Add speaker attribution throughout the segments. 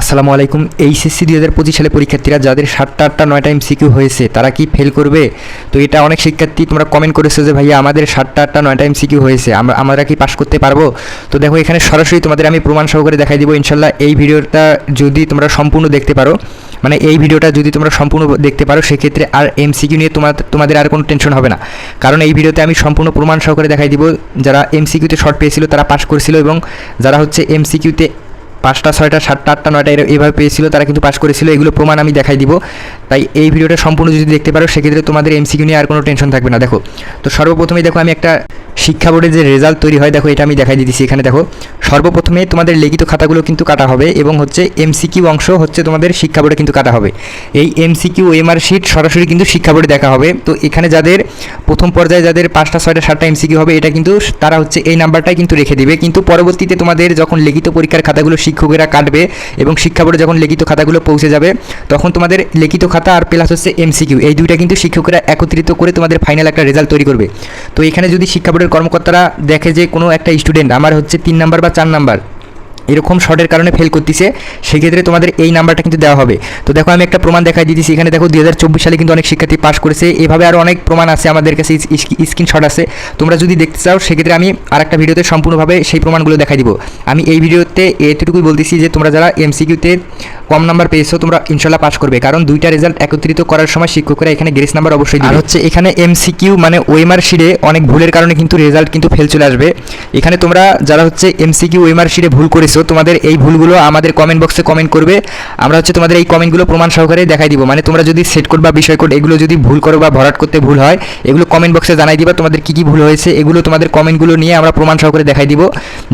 Speaker 1: আসসালামু আলাইকুম। এইচএসসি দুই হাজার পঁচিশ সালে পরীক্ষার্থীরা যাদের সাতটা আটটা, নয়টা এমসিকিউ হয়েছে, তারা কি ফেল করবে? তো এটা অনেক শিক্ষার্থী তোমরা কমেন্ট করেছ যে, ভাইয়া, আমাদের সাতটা আটটা, নয়টা এমসিকিউ হয়েছে আমরা আমরা কি পাশ করতে পারব? তো দেখো, এখানে সরাসরি তোমাদের আমি প্রমাণ সহকারে দেখাই দিব। ইনশাল্লাহ এই ভিডিওটা যদি তোমরা সম্পূর্ণ দেখতে পারো মানে এই ভিডিওটা যদি তোমরা সম্পূর্ণ দেখতে পারো, সেক্ষেত্রে আর এমসিকিউ নিয়ে তোমার তোমাদের আর কোনো টেনশন হবে না। কারণ এই ভিডিওতে আমি সম্পূর্ণ প্রমাণ সহকারে দেখাই দিব, যারা এমসিকিউতে শর্ট পেয়েছিল, তারা পাস করেছিল এবং যারা হচ্ছে এমসিকিউতে পাঁচটা, ছয়টা, সাতটা, আটটা, নয়টা এভাবে পেয়েছিল, তারা কিন্তু পাস করেছিল, এগুলো প্রমাণ আমি দেখাই দিব। তাই এই ভিডিওটা সম্পূর্ণ যদি দেখতে পারো, সেক্ষেত্রে তোমাদের এমসিকিউ নিয়ে আর কোনো টেনশন থাকবে না, দেখো। তো সর্বপ্রথমেই দেখো, আমি একটা শিক্ষা বোর্ডের যে রেজাল্ট তৈরি হয়, দেখো এটা আমি দেখাই দিতেছি এখানে, দেখো। সর্বপ্রথমে তোমাদের লিখিত খাতাগুলো কিন্তু কাটা হবে এবং হচ্ছে এমসিকিউ অংশ হচ্ছে তোমাদের শিক্ষা বোর্ডে কিন্তু কাটা হবে। এই এমসিকিউ, এমআর শিট সরাসরি কিন্তু শিক্ষা বোর্ডে দেখা হবে। তো এখানে যাদের প্রথম পর্যায়ে যাদের পাঁচটা, ছয়টা, সাতটা এমসিকিউ হবে, এটা কিন্তু তারা হচ্ছে এই নাম্বারটাই কিন্তু রেখে দিবে। কিন্তু পরবর্তীতে তোমাদের যখন লিখিত পরীক্ষার খাতাগুলো শিক্ষকেরা কাটবে এবং শিক্ষা বোর্ডে যখন লিখিত খাতাগুলো পৌঁছে যাবে, তখন তোমাদের লিখিত খাতা আর প্লাস হচ্ছে এমসিকিউ। এই দুইটা কিন্তু শিক্ষকেরা একত্রিত করে তোমাদের ফাইনাল একটা রেজাল্ট তৈরি করবে। তো এখানে যদি শিক্ষা কর্মকর্তারা দেখে যে কোনো একটা স্টুডেন্ট আমার হচ্ছে তিন নাম্বার বা চার নাম্বার। এরকম শর্টের কারণে ফেল করতেছে সেক্ষেত্রে তোমাদের এই নাম্বারটা কিন্তু দেওয়া হবে। তো দেখো আমি একটা প্রমাণ দেখাই দিতেছি। এখানে দেখো দু হাজার চব্বিশ সালে কিন্তু অনেক শিক্ষার্থী পাশ করেছে। এভাবে আরও অনেক প্রমাণ আছে আমাদের কাছে স্ক্রিনশট আছে। তোমরা যদি দেখতে চাও সেক্ষেত্রে আমি আরেকটা ভিডিওতে সম্পূর্ণভাবে সেই প্রমাণগুলো দেখাই দিব। আমি এই ভিডিওতে এতটুকুই বলতেছি যে তোমরা যারা এমসিকিউতে কম নাম্বার পেয়েছ তোমরা ইনশাল্লাহ পাশ করবে। কারণ দুইটা রেজাল্ট একত্রিত করার সময় শিক্ষকরা এখানে গ্রেস নাম্বার অবশ্যই। আর হচ্ছে এখানে এমসিকিউ মানে ওয়েমার শিটে অনেক ভুলের কারণে কিন্তু রেজাল্ট কিন্তু ফেল চলে আসবে। এখানে তোমরা যারা হচ্ছে এমসিকিউ ওয়েমার শিটে ভুল করেছ তোমাদের এই ভুলগুলো আমাদের কমেন্ট বক্সে কমেন্ট করবে। আমরা হচ্ছে তোমাদের এই কমেন্টগুলো প্রমাণ সহকারে দেখাই দিব। মানে তোমরা যদি সেট কোড বা বিষয় কোড এগুলো যদি ভুল করো বা ভরাট করতে ভুল হয়, এগুলো কমেন্ট বক্সে জানাই দিবা, তোমাদের কী কী ভুল হয়েছে, এগুলো তোমাদের কমেন্টগুলো নিয়ে আমরা প্রমাণ সহকারে দেখাই দিব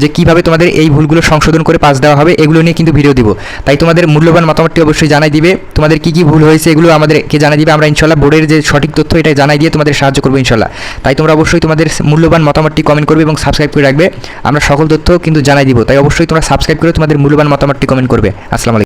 Speaker 1: যে কীভাবে তোমাদের এই ভুলগুলো সংশোধন করে পাস দেওয়া হবে, এগুলো নিয়ে কিন্তু ভিডিও দিব। তাই তোমাদের মূল্যবান মতামতটি অবশ্যই জানাই দিবে। তোমাদের কী কী ভুল হয়েছে এগুলো আমাদেরকে জানাই দিবে। আমরা ইনশাল্লাহ বোর্ডের যে সঠিক তথ্য এটা জানাই দিয়ে তোমাদের সাহায্য করব ইনশাল্লাহ। তাই তোমরা অবশ্যই তোমাদের মূল্যবান মতামতটি কমেন্ট করবে এবং সাবস্ক্রাইব করে রাখবে। আমরা সকল তথ্য কিন্তু জানাই দিব। তাই অবশ্যই তোমরা সাবস্ক্রাইব করে তোমাদের মূল্যবান মতামতটি কমেন্ট করবে। আসসালামু